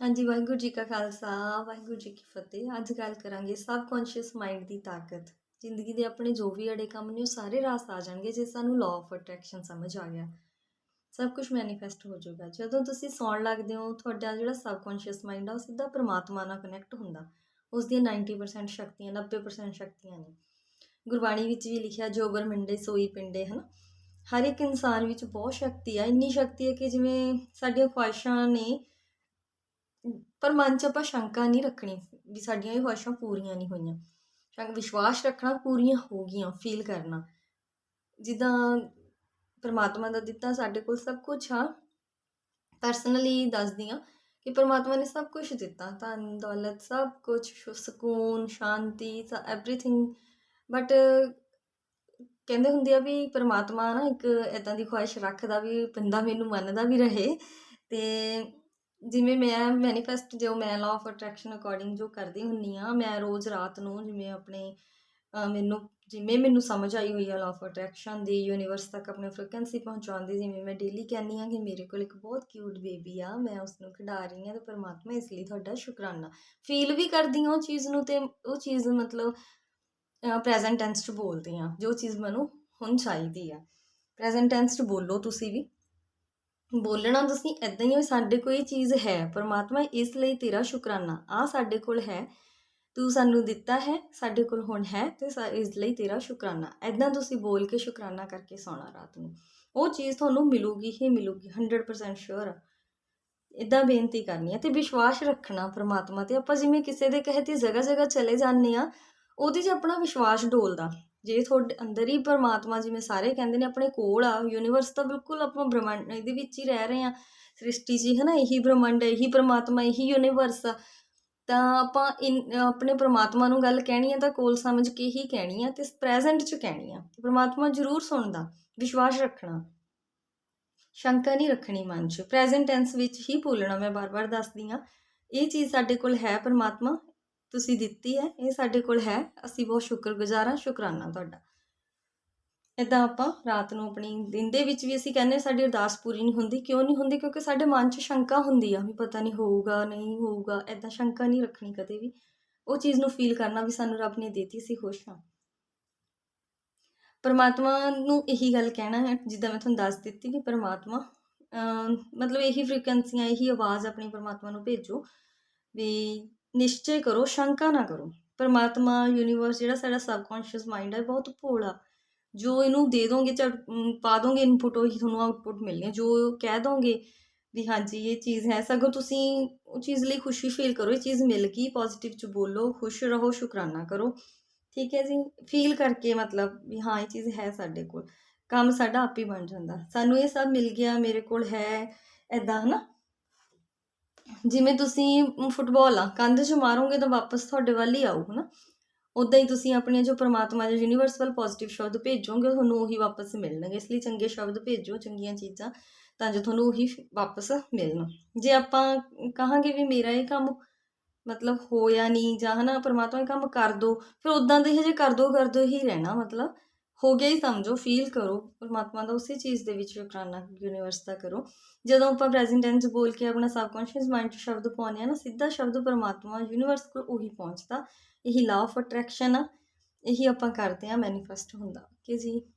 ਹਾਂਜੀ, ਵਾਹਿਗੁਰੂ ਜੀ ਕਾ ਖਾਲਸਾ, ਵਾਹਿਗੁਰੂ ਜੀ ਕੀ ਫਤਿਹ। ਅੱਜ ਗੱਲ ਕਰਾਂਗੇ ਸਬ ਸਬਕੌਂਸ਼ੀਅਸ ਮਾਈਂਡ ਦੀ ਤਾਕਤ। ਜ਼ਿੰਦਗੀ ਦੇ ਆਪਣੇ ਜੋ ਵੀ ਅੜੇ ਕੰਮ ਨੇ, ਉਹ ਸਾਰੇ ਰਾਸ ਆ ਜਾਣਗੇ ਜੇ ਸਾਨੂੰ ਲਾਅ ਆਫ ਅਟਰੈਕਸ਼ਨ ਸਮਝ ਆ ਗਿਆ। ਸਭ ਕੁਝ ਮੈਨੀਫੈਸਟ ਹੋ ਜਾਊਗਾ। ਜਦੋਂ ਤੁਸੀਂ ਸੌਣ ਲੱਗਦੇ ਹੋ, ਤੁਹਾਡਾ ਜਿਹੜਾ ਸਬਕੌਂਸ਼ੀਅਸ ਮਾਈਂਡ ਆ, ਉਹ ਸਿੱਧਾ ਪ੍ਰਮਾਤਮਾ ਨਾਲ ਕਨੈਕਟ ਹੁੰਦਾ। ਉਸ ਦੀਆਂ 90% ਸ਼ਕਤੀਆਂ 90% ਸ਼ਕਤੀਆਂ ਨੇ। ਗੁਰਬਾਣੀ ਵਿੱਚ ਵੀ ਲਿਖਿਆ ਜੋਬਰ ਮਿੰਡੇ ਸੋਈ ਪਿੰਡੇ, ਹਨ? ਹਰ ਇੱਕ ਇਨਸਾਨ ਵਿੱਚ ਬਹੁਤ ਸ਼ਕਤੀ ਆ। ਇੰਨੀ ਸ਼ਕਤੀ ਹੈ ਕਿ ਜਿਵੇਂ ਸਾਡੀਆਂ ਖੁਆਇਸ਼ਾਂ ਨੇ ਪਰ ਮਨ 'ਚ ਆਪਾਂ ਸ਼ੰਕਾ ਨਹੀਂ ਰੱਖਣੀ ਵੀ ਸਾਡੀਆਂ ਇਹ ਖੁਆਇਸ਼ਾਂ ਪੂਰੀਆਂ ਨਹੀਂ ਹੋਈਆਂ। ਸ਼ੰਕ, ਵਿਸ਼ਵਾਸ ਰੱਖਣਾ ਪੂਰੀਆਂ ਹੋ ਗਈਆਂ ਫੀਲ ਕਰਨਾ। ਜਿੱਦਾਂ ਪਰਮਾਤਮਾ ਦਾ ਦਿੱਤਾ ਸਾਡੇ ਕੋਲ ਸਭ ਕੁਝ ਆ। ਪਰਸਨਲੀ ਦੱਸਦੀ ਆ ਕਿ ਪਰਮਾਤਮਾ ਨੇ ਸਭ ਕੁਝ ਦਿੱਤਾ। ਧਨ, ਦੌਲਤ, ਸਭ ਕੁਝ ਸਕੂਨ, ਸ਼ਾਂਤੀ ਐਵਰੀਥਿੰਗ ਬਟ ਕਹਿੰਦੇ ਹੁੰਦੇ ਆ ਵੀ ਪਰਮਾਤਮਾ ਨਾ ਇੱਕ ਇਦਾਂ ਦੀ ਖੁਆਇਸ਼ ਰੱਖਦਾ ਵੀ ਬੰਦਾ ਮੈਨੂੰ ਮੰਨਦਾ ਵੀ ਰਹੇ ਤੇ ਜਿਵੇਂ ਮੈਂ ਮੈਨੀਫੈਸਟ ਜੋ ਮੈਂ ਲਾਅ ਆਫ ਅਟਰੈਕਸ਼ਨ ਅਕੋਰਡਿੰਗ ਜੋ ਕਰਦੀ ਹੁੰਨੀ ਆ, ਮੈਂ ਰੋਜ਼ ਰਾਤ ਨੂੰ ਜਿਵੇਂ ਆਪਣੇ ਮੈਨੂੰ ਜਿਵੇਂ ਮੈਨੂੰ ਸਮਝ ਆਈ ਹੋਈ ਆ ਲਾਅ ਆਫ ਅਟਰੈਕਸ਼ਨ ਦੀ ਯੂਨੀਵਰਸ ਤੱਕ ਆਪਣੀ ਫ੍ਰੀਕੁਐਂਸੀ ਪਹੁੰਚਾਉਂਦੀ ਜਿਵੇਂ ਮੈਂ ਡੇਲੀ ਕਹਿੰਦੀ ਆ ਕਿ ਮੇਰੇ ਕੋਲ ਇੱਕ ਬਹੁਤ ਕਿਊਟ ਬੇਬੀ ਆ, ਮੈਂ ਉਸ ਨੂੰ ਖਿਡਾ ਰਹੀ ਆ ਤੇ ਪਰਮਾਤਮਾ ਇਸ ਲਈ ਤੁਹਾਡਾ ਸ਼ੁਕਰਾਨਾ। ਫੀਲ ਵੀ ਕਰਦੀ ਹਾਂ ਉਹ ਚੀਜ਼ ਨੂੰ ਤੇ ਉਹ ਚੀਜ਼ ਮਤਲਬ ਪ੍ਰੈਜ਼ੈਂਟ ਟੈਂਸ 'ਚ ਬੋਲਦੀ ਆ, ਜੋ ਚੀਜ਼ ਮੈਨੂੰ ਹੁਣ ਚਾਹੀਦੀ ਆ। ਪ੍ਰੈਜ਼ੈਂਟ ਟੈਂਸ 'ਚ ਬੋਲੋ ਤੁਸੀਂ ਵੀ। ਬੋਲਣਾ ਤੁਸੀਂ ਇਦਾਂ ਹੀ ਹੋ ਸਾਡੇ ਕੋਲ ਇਹ ਚੀਜ਼ ਹੈ, ਪਰਮਾਤਮਾ ਇਸ ਲਈ ਤੇਰਾ ਸ਼ੁਕਰਾਨਾ। ਆ ਸਾਡੇ ਕੋਲ ਹੈ, ਤੂੰ ਸਾਨੂੰ ਦਿੱਤਾ ਹੈ, ਸਾਡੇ ਕੋਲ ਹੁਣ ਹੈ, ਤੇ ਸਾ- ਇਸ ਲਈ ਤੇਰਾ ਸ਼ੁਕਰਾਨਾ। ਇਦਾਂ ਤੁਸੀਂ ਬੋਲ ਕੇ ਸ਼ੁਕਰਾਨਾ ਕਰਕੇ ਸੌਣਾ ਰਾਤ ਨੂੰ। ਉਹ ਚੀਜ਼ ਤੁਹਾਨੂੰ ਮਿਲੂਗੀ ਹੀ ਮਿਲੂਗੀ 100% ਸ਼ੋਰ ਆ ਇਦਾਂ ਬੇਨਤੀ ਕਰਨੀ ਹੈ ਤੇ ਵਿਸ਼ਵਾਸ ਰੱਖਣਾ ਪਰਮਾਤਮਾ ਤੇ। ਆਪਾਂ ਜਿਵੇਂ ਕਿਸੇ ਦੇ ਕਹੇ ਤੇ ਜਗ੍ਹਾ ਜਗ੍ਹਾ ਚਲੇ ਜਾਂਦੇ ਆ, ਉਹਦੇ 'ਚ ਆਪਣਾ ਵਿਸ਼ਵਾਸ ਡੋਲਦਾ। ਜੇ ਤੁਹਾਡੇ ਅੰਦਰ ਹੀ ਪਰਮਾਤਮਾ ਜਿਵੇਂ ਸਾਰੇ ਕਹਿੰਦੇ ਨੇ ਆਪਣੇ ਕੋਲ ਆ ਯੂਨੀਵਰਸ ਤਾਂ ਬਿਲਕੁਲ ਆਪਾਂ ਬ੍ਰਹਮੰਡ, ਇਹਦੇ ਵਿੱਚ ਹੀ ਰਹਿ ਰਹੇ ਆ ਸ੍ਰਿਸ਼ਟੀ 'ਚ ਹੀ ਹੈ ਨਾ ਇਹੀ ਬ੍ਰਹਮੰਡ ਹੈ, ਇਹੀ ਪਰਮਾਤਮਾ, ਇਹੀ ਯੂਨੀਵਰਸ ਆ। ਤਾਂ ਆਪਾਂ ਇਨ, ਆਪਣੇ ਪਰਮਾਤਮਾ ਨੂੰ ਗੱਲ ਕਹਿਣੀ ਹੈ ਤਾਂ ਕੋਲ ਸਮਝ ਕੇ ਹੀ ਕਹਿਣੀ ਆ ਤੇ ਪ੍ਰੈਜ਼ੈਂਟ 'ਚ ਕਹਿਣੀ ਆ। ਪਰਮਾਤਮਾ ਜ਼ਰੂਰ ਸੁਣਦਾ, ਵਿਸ਼ਵਾਸ ਰੱਖਣਾ। ਸ਼ੰਕਾ ਨਹੀਂ ਰੱਖਣੀ ਮਨ 'ਚ। ਪ੍ਰੈਜ਼ੈਂਟ ਟੈਂਸ ਵਿੱਚ ਹੀ ਬੋਲਣਾ ਮੈਂ ਬਾਰ-ਬਾਰ ਦੱਸਦੀ ਆ ਇਹ ਚੀਜ਼ ਸਾਡੇ ਕੋਲ ਹੈ ਪਰਮਾਤਮਾ ਤੁਸੀਂ ਦਿੱਤੀ ਹੈ, ਇਹ ਸਾਡੇ ਕੋਲ ਹੈ। ਅਸੀਂ ਬਹੁਤ ਸ਼ੁਕਰਗੁਜ਼ਾਰ ਹਾਂ, ਸ਼ੁਕਰਾਨਾ ਤੁਹਾਡਾ। ਇਦਾਂ ਆਪਾਂ ਰਾਤ ਨੂੰ ਆਪਣੀ ਦਿਨ ਦੇ ਵਿੱਚ ਵੀ ਅਸੀਂ ਕਹਿੰਦੇ ਸਾਡੀ ਅਰਦਾਸ ਪੂਰੀ ਨਹੀਂ ਹੁੰਦੀ। ਕਿਉਂ ਨਹੀਂ ਹੁੰਦੀ? ਕਿਉਂਕਿ ਸਾਡੇ ਮਨ 'ਚ ਸ਼ੰਕਾ ਹੁੰਦੀ ਆ ਵੀ ਪਤਾ ਨਹੀਂ ਹੋਊਗਾ ਨਹੀਂ ਹੋਊਗਾ। ਇਦਾਂ ਸ਼ੰਕਾ ਨਹੀਂ ਰੱਖਣੀ ਕਦੇ ਵੀ। ਉਹ ਚੀਜ਼ ਨੂੰ ਫੀਲ ਕਰਨਾ ਵੀ ਸਾਨੂੰ ਰੱਬ ਨੇ ਦਿੱਤੀ ਸੀ ਖੁਸ਼ ਹਾਂ। ਪਰਮਾਤਮਾ ਨੂੰ ਇਹੀ ਗੱਲ ਕਹਿਣਾ ਹੈ, ਜਿੱਦਾਂ ਮੈਂ ਤੁਹਾਨੂੰ ਦੱਸ ਦਿੱਤੀ ਕਿ ਪਰਮਾਤਮਾ ਅਮ ਮਤਲਬ ਇਹੀ ਫ੍ਰੀਕੁਐਂਸੀਆਂ ਇਹੀ ਆਵਾਜ਼ ਆਪਣੀ ਪਰਮਾਤਮਾ ਨੂੰ ਭੇਜੋ ਵੀ ਨਿਸ਼ਚੈ ਕਰੋ, ਸ਼ੰਕਾ ਨਾ ਕਰੋ। ਪਰਮਾਤਮਾ ਯੂਨੀਵਰਸ ਜਿਹੜਾ ਸਾਡਾ ਸਬਕੌਂਸ਼ੀਅਸ ਮਾਈਂਡ ਹੈ ਬਹੁਤ ਭੋਲਾ। ਜੋ ਇਹਨੂੰ ਦੇ ਦੋਗੇ ਚੜ ਪਾ ਦੋਗੇ ਇਨਪੁਟ ਉਹੀ ਤੁਹਾਨੂੰ ਆਉਟਪੁੱਟ ਮਿਲਣੀ ਹੈ ਜੋ ਕਹਿ ਦੋਗੇ ਵੀ ਹਾਂਜੀ, ਇਹ ਚੀਜ਼ ਹੈ, ਸਗੋਂ ਤੁਸੀਂ ਉਹ ਚੀਜ਼ ਲਈ ਖੁਸ਼ੀ ਫੀਲ ਕਰੋ, ਇਹ ਚੀਜ਼ ਮਿਲ ਗਈ ਪੋਜ਼ਿਟਿਵ ਚ ਬੋਲੋ, ਖੁਸ਼ ਰਹੋ, ਸ਼ੁਕਰਾਨਾ ਕਰੋ। ਠੀਕ ਹੈ ਜੀ? ਫੀਲ ਕਰਕੇ ਮਤਲਬ ਵੀ ਹਾਂ, ਇਹ ਚੀਜ਼ ਹੈ ਸਾਡੇ ਕੋਲ। ਕੰਮ ਸਾਡਾ ਆਪ ਹੀ ਬਣ ਜਾਂਦਾ। ਸਾਨੂੰ ਇਹ ਸਭ ਮਿਲ ਗਿਆ, ਮੇਰੇ ਕੋਲ ਹੈ ਐਦਾਂ ਹਨਾ? ਜਿਵੇਂ ਤੁਸੀਂ ਫੁੱਟਬਾਲ ਆ, ਕੰਧ 'ਚ ਮਾਰੋਗੇ ਤਾਂ ਵਾਪਸ ਤੁਹਾਡੇ ਵੱਲ ਹੀ ਆਊ ਨਾ। ਉਦਾਂ ਹੀ ਤੁਸੀਂ ਆਪਣੀਆਂ ਜੋ ਪ੍ਰਮਾਤਮਾ ਦੇ ਯੂਨੀਵਰਸਲ ਪੋਜ਼ਿਟਿਵ ਸ਼ਬਦ ਭੇਜੋਗੇ, ਤੁਹਾਨੂੰ ਉਹੀ ਵਾਪਸ ਮਿਲਣਗੇ। ਇਸ ਲਈ ਚੰਗੇ ਸ਼ਬਦ ਭੇਜੋ, ਚੰਗੀਆਂ ਚੀਜ਼ਾਂ, ਤਾਂ ਜੋ ਤੁਹਾਨੂੰ ਉਹੀ ਵਾਪਸ ਮਿਲਣ। ਜੇ ਆਪਾਂ ਕਹਾਂਗੇ ਵੀ ਮੇਰਾ ਇਹ ਕੰਮ ਮਤਲਬ ਹੋਇਆ ਨਹੀਂ ਜਾਂ ਹਨਾ, ਪਰਮਾਤਮਾ ਇਹ ਕੰਮ ਕਰ ਦੋ, ਫਿਰ ਉਦਾਂ ਦੇ ਹਜੇ ਕਰ ਦੋ ਕਰ ਦੋ ਹੀ ਰਹਿਣਾ ਮਤਲਬ। ਹੋ ਗਿਆ ਹੀ ਸਮਝੋ ਫੀਲ ਕਰੋ, ਪਰਮਾਤਮਾ ਦਾ ਉਸੇ ਚੀਜ਼ ਦੇ ਵਿੱਚ ਵਿਕਰਾਨਾ ਯੂਨੀਵਰਸ ਦਾ ਕਰੋ। ਜਦੋਂ ਆਪਾਂ ਪ੍ਰੈਜ਼ੈਂਟ ਟੈਂਸ ਬੋਲ ਕੇ ਆਪਣਾ ਸਬਕੌਂਸ਼ੀਅਸ ਮਾਈਂਡ 'ਚ ਸ਼ਬਦ ਪਾਉਂਦੇ ਆ ਨਾ, ਸਿੱਧਾ ਸ਼ਬਦ ਪਰਮਾਤਮਾ ਯੂਨੀਵਰਸ ਕੋਲ ਉਹੀ ਪਹੁੰਚਦਾ। ਇਹੀ ਲਾਅ ਆਫ ਅਟਰੈਕਸ਼ਨ ਆ, ਇਹੀ ਆਪਾਂ ਕਰਦੇ ਆ ਮੈਨੀਫੈਸਟ ਹੁੰਦਾ। ਕਿ ਜੀ?